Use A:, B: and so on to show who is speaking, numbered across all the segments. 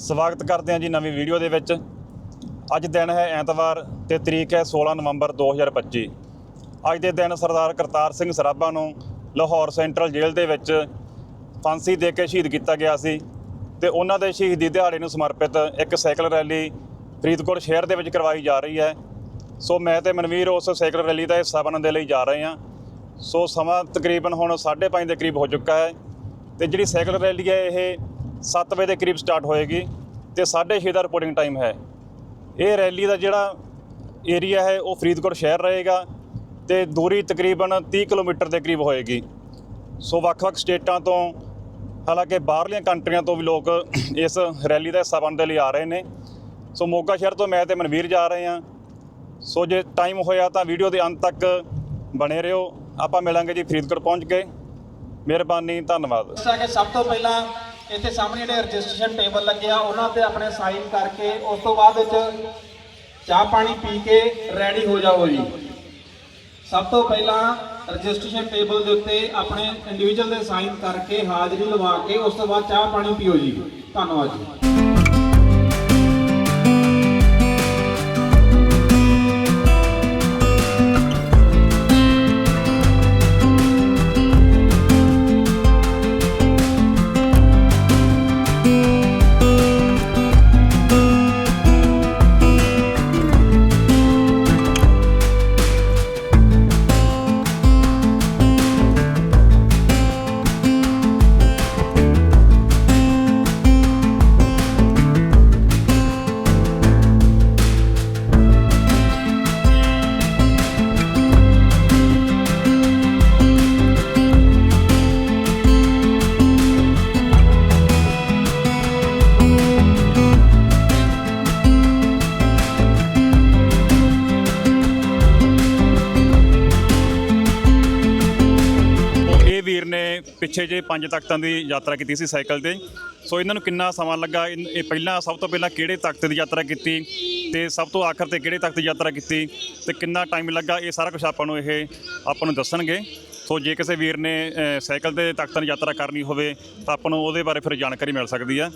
A: ਸਵਾਗਤ ਕਰਦੇ ਹਾਂ ਜੀ ਨਵੀਂ ਵੀਡੀਓ ਦੇ ਵਿੱਚ। ਅੱਜ ਦਿਨ ਹੈ ਐਤਵਾਰ ਤੇ ਤਰੀਕ ਹੈ 16 ਨਵੰਬਰ 2025 ਅੱਜ ਦੇ ਦਿਨ ਸਰਦਾਰ ਕਰਤਾਰ ਸਿੰਘ ਸਰਾਭਾ ਨੂੰ ਲਾਹੌਰ ਸੈਂਟਰਲ ਜੇਲ੍ਹ ਦੇ ਵਿੱਚ ਫਾਂਸੀ ਦੇ ਕੇ ਸ਼ਹੀਦ ਕੀਤਾ ਗਿਆ ਸੀ ਤੇ ਉਹਨਾਂ ਦੇ ਸ਼ਹੀਦੀ ਦਿਹਾੜੇ ਨੂੰ ਸਮਰਪਿਤ ਇੱਕ ਸਾਈਕਲ ਰੈਲੀ ਫਰੀਦਕੋਟ ਸ਼ਹਿਰ ਦੇ ਵਿੱਚ ਕਰਵਾਈ ਜਾ ਰਹੀ ਹੈ। ਸੋ ਮੈਂ ਤੇ ਮਨਵੀਰ ਉਸ ਸਾਈਕਲ ਰੈਲੀ ਦਾ ਹਿੱਸਾ ਬਣਨ ਦੇ ਲਈ ਜਾ ਰਹੇ ਹਾਂ। ਸੋ ਸਮਾਂ ਤਕਰੀਬਨ ਹੁਣ 5:30 ਦੇ ਕਰੀਬ ਹੋ ਚੁੱਕਾ ਹੈ ਤੇ ਜਿਹੜੀ ਸਾਈਕਲ ਰੈਲੀ ਹੈ ਇਹ 7 ਵਜੇ ਦੇ ਕਰੀਬ ਸਟਾਰਟ ਹੋਏਗੀ ਤੇ 6:30 ਦਾ ਰਿਪੋਰਟਿੰਗ ਟਾਈਮ ਹੈ। ਇਹ ਰੈਲੀ ਦਾ ਜਿਹੜਾ ਏਰੀਆ ਹੈ, ਉਹ ਫਰੀਦਕੋਟ ਸ਼ਹਿਰ ਰਹੇਗਾ ਤੇ ਦੂਰੀ ਤਕਰੀਬਨ 30 ਕਿਲੋਮੀਟਰ ਦੇ ਕਰੀਬ ਹੋਏਗੀ। ਸੋ ਵੱਖ-ਵੱਖ ਸਟੇਟਾਂ ਤੋਂ, ਹਾਲਾਂਕਿ ਬਾਹਰਲੀਆਂ ਕੰਟਰੀਆਂ ਤੋਂ ਵੀ ਲੋਕ ਇਸ ਰੈਲੀ ਦਾ ਹਿੱਸਾ ਬਣਨ ਦੇ ਲਈ ਆ ਰਹੇ ਨੇ। ਸੋ ਮੋਗਾ ਸ਼ਹਿਰ ਤੋਂ ਮੈਂ ਤੇ ਮਨਵੀਰ ਜਾ ਰਹੇ ਹਾਂ। ਸੋ ਜੇ ਟਾਈਮ ਹੋਇਆ ਤਾਂ ਵੀਡੀਓ ਦੇ ਅੰਤ ਤੱਕ ਬਣੇ ਰਹੋ। ਆਪਾਂ ਮਿਲਾਂਗੇ ਜੀ ਫਰੀਦਕੋਟ ਪਹੁੰਚ ਕੇ। ਮਿਹਰਬਾਨੀ, ਧੰਨਵਾਦ।
B: ਸਭ ਤੋਂ ਪਹਿਲਾਂ ਇੱਥੇ ਸਾਹਮਣੇ ਜਿਹੜੇ ਰਜਿਸਟ੍ਰੇਸ਼ਨ ਟੇਬਲ ਲੱਗਿਆ ਉਹਨਾਂ ਤੇ ਆਪਣੇ ਸਾਈਨ ਕਰਕੇ ਉਸ ਤੋਂ ਬਾਅਦ ਵਿੱਚ ਚਾਹ ਪਾਣੀ ਪੀ ਕੇ ਰੈਡੀ ਹੋ ਜਾਓ ਜੀ। ਸਭ ਤੋਂ ਪਹਿਲਾਂ ਰਜਿਸਟ੍ਰੇਸ਼ਨ ਟੇਬਲ ਦੇ ਉੱਤੇ ਆਪਣੇ ਇੰਡੀਵਿਜੂਅਲ ਦੇ ਸਾਈਨ ਕਰਕੇ ਹਾਜ਼ਰੀ ਲਵਾ ਕੇ ਉਸ ਤੋਂ ਬਾਅਦ ਚਾਹ ਪਾਣੀ ਪੀਓ ਜੀ। ਧੰਨਵਾਦ ਜੀ।
A: ਪਿੱਛੇ ਜੇ ਪੰਜ ਤਖਤਾਂ ਦੀ ਯਾਤਰਾ ਕੀਤੀ ਸੀ ਸਾਈਕਲ ਤੇ। ਸੋ ਇਹਨਾਂ ਨੂੰ ਕਿੰਨਾ ਸਮਾਂ ਲੱਗਾ? ਇਨ- ਇਹ ਪਹਿਲਾਂ ਸਭ ਤੋਂ ਪਹਿਲਾਂ ਕਿਹੜੇ ਤਖਤ ਦੀ ਯਾਤਰਾ ਕੀਤੀ? ਤੇ ਸਭ ਤੋਂ ਆਖਰ ਤੇ ਕਿਹੜੇ ਤਖਤ ਦੀ ਯਾਤਰਾ ਕੀਤੀ? ਤੇ ਕਿੰਨਾ ਟਾਈਮ ਲੱਗਾ? ਇਹ ਸਾਰਾ ਕੁਝ ਆਪਾਂ ਨੂੰ ਇਹ ਆਪਾਂ ਨੂੰ ਦੱਸਣਗੇ। ਸੋ ਜੇ ਕਿਸੇ ਵੀਰ ਨੇ ਅ, ਸਾਈਕਲ ਤੇ ਤਖਤਾਂ ਦੀ ਯਾਤਰਾ ਕਰਨੀ ਹੋਵੇ ਤਾਂ ਆਪਾਂ ਨੂੰ ਉਹਦੇ ਬਾਰੇ ਫਿਰ ਜਾਣਕਾਰੀ ਮਿਲ ਸਕਦੀ ਆ।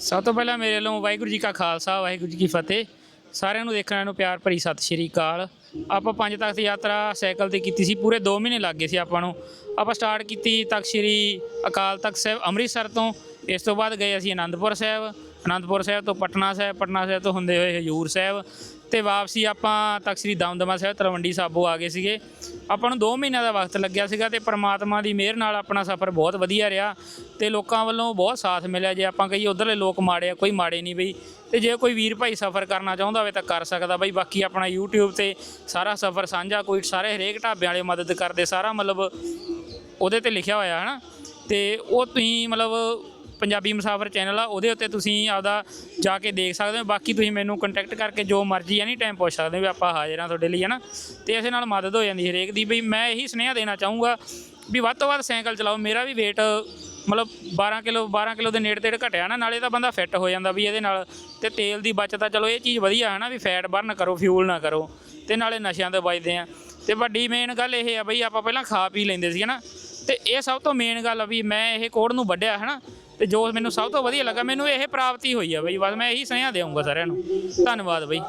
C: ਸਭ ਤੋਂ ਪਹਿਲਾਂ ਮੇਰੇ ਵੱਲੋਂ ਵਾਹਿਗੁਰੂ ਜੀ ਕਾ ਖਾਲਸਾ ਵਾਹਿਗੁਰੂ ਜੀ ਕੀ ਫਤਿਹ। ਸਾਰਿਆਂ ਨੂੰ ਦੇਖਣ ਨੂੰ ਪਿਆਰ ਭਰੀ ਸਤਿ ਸ਼੍ਰੀ ਅਕਾਲ। ਆਪਾਂ ਪੰਜ ਤਖਤ ਯਾਤਰਾ ਸਾਈਕਲ ਤੇ ਕੀਤੀ ਸੀ, ਪੂਰੇ 2 ਮਹੀਨੇ ਲੱਗ ਗਏ ਸੀ ਆਪਾਂ ਨੂੰ। ਆਪਾਂ ਸਟਾਰਟ ਕੀਤੀ ਤਖਤ ਸ਼੍ਰੀ ਅਕਾਲ ਤਖਤ ਸਾਹਿਬ ਅੰਮ੍ਰਿਤਸਰ ਤੋਂ, ਇਸ ਤੋਂ ਬਾਅਦ ਗਏ ਅਸੀਂ ਆਨੰਦਪੁਰ ਸਾਹਿਬ। ਆਨੰਦਪੁਰ ਸਾਹਿਬ ਤੋਂ ਪਟਨਾ ਸਾਹਿਬ ਪਟਨਾ ਸਾਹਿਬ ਤੋਂ ਹੁੰਦੇ ਹੋਏ ਹਜੂਰ ਸਾਹਿਬ। ਤੇ ਵਾਪਸੀ ਆਪਾਂ ਤਖਤ ਸ਼੍ਰੀ ਦਮਦਮਾ ਸਾਹਿਬ, ਤਲਵੰਡੀ ਸਾਬੋ ਆ ਗਏ ਸੀਗੇ। ਆਪਾਂ ਨੂੰ 2 ਮਹੀਨਿਆਂ ਦਾ ਵਕਤ ਲੱਗਿਆ ਸੀਗਾ ਤੇ ਪ੍ਰਮਾਤਮਾ ਦੀ ਮਿਹਰ ਨਾਲ ਆਪਣਾ ਸਫ਼ਰ ਬਹੁਤ ਵਧੀਆ ਰਿਹਾ ਤੇ ਲੋਕਾਂ ਵੱਲੋਂ ਬਹੁਤ ਸਾਥ ਮਿਲਿਆ। ਜੇ ਆਪਾਂ ਕਹੀਏ ਉਧਰਲੇ ਲੋਕ ਮਾੜੇ ਆ, ਕੋਈ ਮਾੜੇ ਨਹੀਂ ਬਈ। ਤੇ ਜੇ ਕੋਈ ਵੀਰ ਭਾਈ ਸਫ਼ਰ ਕਰਨਾ ਚਾਹੁੰਦਾ ਹੋਵੇ ਤਾਂ ਕਰ ਸਕਦਾ ਬਈ। ਬਾਕੀ ਆਪਣਾ YouTube ਤੇ ਸਾਰਾ ਸਫ਼ਰ ਸਾਂਝਾ, ਕੋਈ ਸਾਰੇ ਹਰੇਕ ਢਾਬਿਆਂ ਵਾਲੇ ਮਦਦ ਕਰਦੇ, ਸਾਰਾ ਮਤਲਬ ਉਹਦੇ ਤੇ ਲਿਖਿਆ ਹੋਇਆ ਹੈ ਨਾ ਤੇ ਉਹ ਤੁਸੀਂ ਮਤਲਬ ਪੰਜਾਬੀ ਮੁਸਾਫਰ ਚੈਨਲ ਆ, ਉਹਦੇ ਉੱਤੇ ਤੁਸੀਂ ਆਪਦਾ ਜਾ ਕੇ ਦੇਖ ਸਕਦੇ ਹੋ। ਬਾਕੀ ਤੁਸੀਂ ਮੈਨੂੰ ਕੰਟੈਕਟ ਕਰਕੇ ਜੋ ਮਰਜ਼ੀ ਐਨੀ ਟਾਈਮ ਪੁੱਛ ਸਕਦੇ ਹੋ ਵੀ ਆਪਾਂ ਹਾਜ਼ਰ ਹਾਂ ਤੁਹਾਡੇ ਲਈ ਹੈ ਨਾ ਤੇ ਇਸੇ ਨਾਲ ਮਦਦ ਹੋ ਜਾਂਦੀ ਹਰੇਕ ਦੀ। ਵੀ ਮੈਂ ਇਹੀ ਸੁਨੇਹਾ ਦੇਣਾ ਚਾਹੂੰਗਾ ਵੀ ਵੱਧ ਤੋਂ ਵੱਧ ਸਾਈਕਲ ਚਲਾਓ। ਮੇਰਾ ਵੀ weight, ਮਤਲਬ 12 ਕਿਲੋ 12 ਕਿਲੋ ਦੇ ਨੇੜੇ ਤੇੜੇ ਘਟਿਆ ਨਾ, ਨਾਲੇ ਤਾਂ ਬੰਦਾ ਫਿੱਟ ਹੋ ਜਾਂਦਾ ਵੀ ਇਹਦੇ ਨਾਲ। ਤੇ ਤੇਲ ਦੀ ਬਚਤ ਆ, ਚਲੋ ਇਹ ਚੀਜ਼ ਵਧੀਆ ਹੈ ਨਾ ਵੀ ਫੈਟ ਬਰਨ ਕਰੋ ਫਿਊਲ ਨਾ ਕਰੋ। ਤੇ ਨਾਲੇ ਨਸ਼ਿਆਂ ਤੋਂ ਬਚਦੇ ਆ। ਤੇ ਵੱਡੀ ਮੇਨ ਗੱਲ ਇਹ ਆ ਬਈ ਆਪਾਂ ਪਹਿਲਾਂ ਖਾ ਪੀ ਲੈਂਦੇ ਸੀ ਨਾ ਤੇ ਇਹ ਸਭ ਤੋਂ ਮੇਨ ਗੱਲ ਆ ਵੀ ਮੈਂ ਇਹ ਕੋਡ ਨੂੰ ਵੱਢਿਆ ਹੈ ਨਾ ਤੇ ਜੋ ਮੈਨੂੰ ਸਭ ਤੋਂ ਵਧੀਆ ਲੱਗਾ, ਮੈਨੂੰ ਇਹ ਪ੍ਰਾਪਤੀ ਹੋਈ ਆ ਬਈ, ਬਸ ਮੈਂ ਇਹੀ ਸੁਨੇਹਾ ਦੇਵਾਂਗਾ ਸਾਰਿਆਂ ਨੂੰ। ਧੰਨਵਾਦ ਬਈ।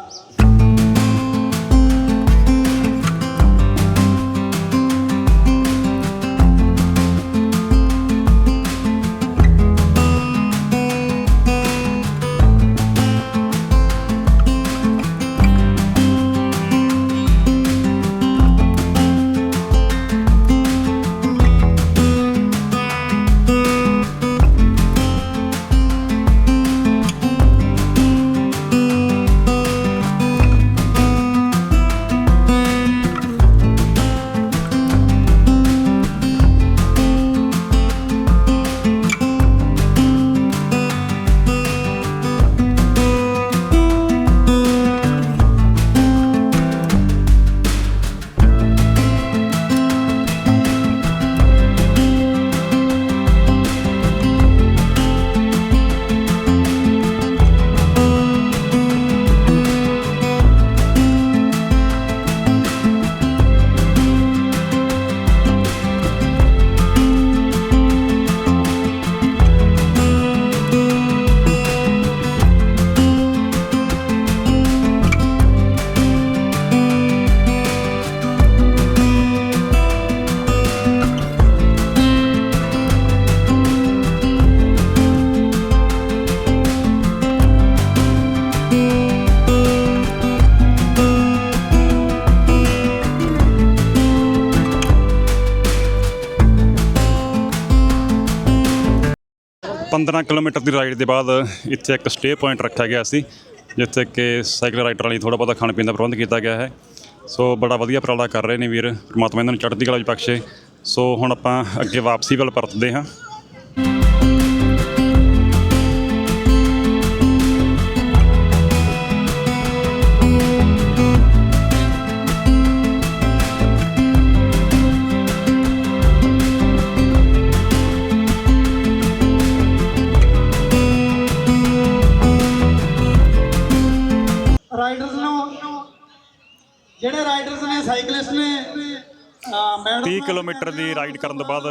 A: 15 ਕਿਲੋਮੀਟਰ ਦੀ ਰਾਈਡ ਦੇ ਬਾਅਦ ਇੱਥੇ ਇੱਕ ਸਟੇ ਪੁਆਇੰਟ ਰੱਖਿਆ ਗਿਆ ਸੀ, ਜਿੱਥੇ ਕਿ ਸਾਈਕਲ ਰਾਈਡਰਾਂ ਲਈ ਥੋੜਾ ਬਹੁਤਾ ਖਾਣ ਪੀਣ ਦਾ ਪ੍ਰਬੰਧ ਕੀਤਾ ਗਿਆ ਹੈ। ਸੋ ਬੜਾ ਵਧੀਆ ਉਪਰਾਲਾ ਕਰ ਰਹੇ ਨੇ ਵੀਰ, ਪ੍ਰਮਾਤਮਾ ਇਹਨਾਂ ਨੂੰ ਚੜ੍ਹਦੀ ਕਲਾ ਵਿੱਚ ਬਖਸ਼ੇ। ਸੋ ਹੁਣ ਆਪਾਂ ਅੱਗੇ ਵਾਪਸੀ ਵੱਲ ਪਰਤਦੇ ਹਾਂ।
B: ਨੇ ਨੇ ਮੈਡਮ
A: 30 ਕਿਲੋਮੀਟਰ ਦੀ ਰਾਈਡ ਕਰਨ ਤੋਂ ਬਾਅਦ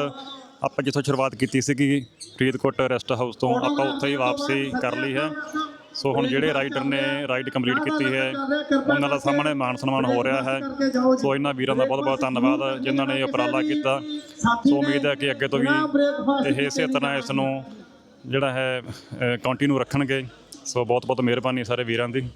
A: ਆਪਾਂ ਜਿੱਥੋਂ ਸ਼ੁਰੂਆਤ ਕੀਤੀ ਸੀਗੀ, ਫਰੀਦਕੋਟ ਰੈਸਟ ਹਾਊਸ ਤੋਂ ਆਪਾਂ ਉੱਥੇ ਹੀ ਵਾਪਸੀ ਕਰ ਲਈ ਹੈ। ਸੋ ਹੁਣ ਜਿਹੜੇ ਰਾਈਡਰ ਨੇ ਰਾਈਡ ਕੰਪਲੀਟ ਕੀਤੀ ਹੈ, ਉਹਨਾਂ ਦਾ ਸਾਹਮਣੇ ਮਾਨ ਸਨਮਾਨ ਹੋ ਰਿਹਾ ਹੈ। ਸੋ ਇਹਨਾਂ ਵੀਰਾਂ ਦਾ ਬਹੁਤ ਬਹੁਤ ਧੰਨਵਾਦ, ਜਿਨ੍ਹਾਂ ਨੇ ਇਹ ਉਪਰਾਲਾ ਕੀਤਾ। ਸੋ ਉਮੀਦ ਹੈ ਕਿ ਅੱਗੇ ਤੋਂ ਵੀ ਇਹ ਇਸੇ ਤਰ੍ਹਾਂ ਇਸ ਨੂੰ ਜਿਹੜਾ ਹੈ ਕੰਟੀਨਿਊ ਰੱਖਣਗੇ। ਸੋ ਬਹੁਤ ਬਹੁਤ ਮਿਹਰਬਾਨੀ ਸਾਰੇ ਵੀਰਾਂ ਦੀ।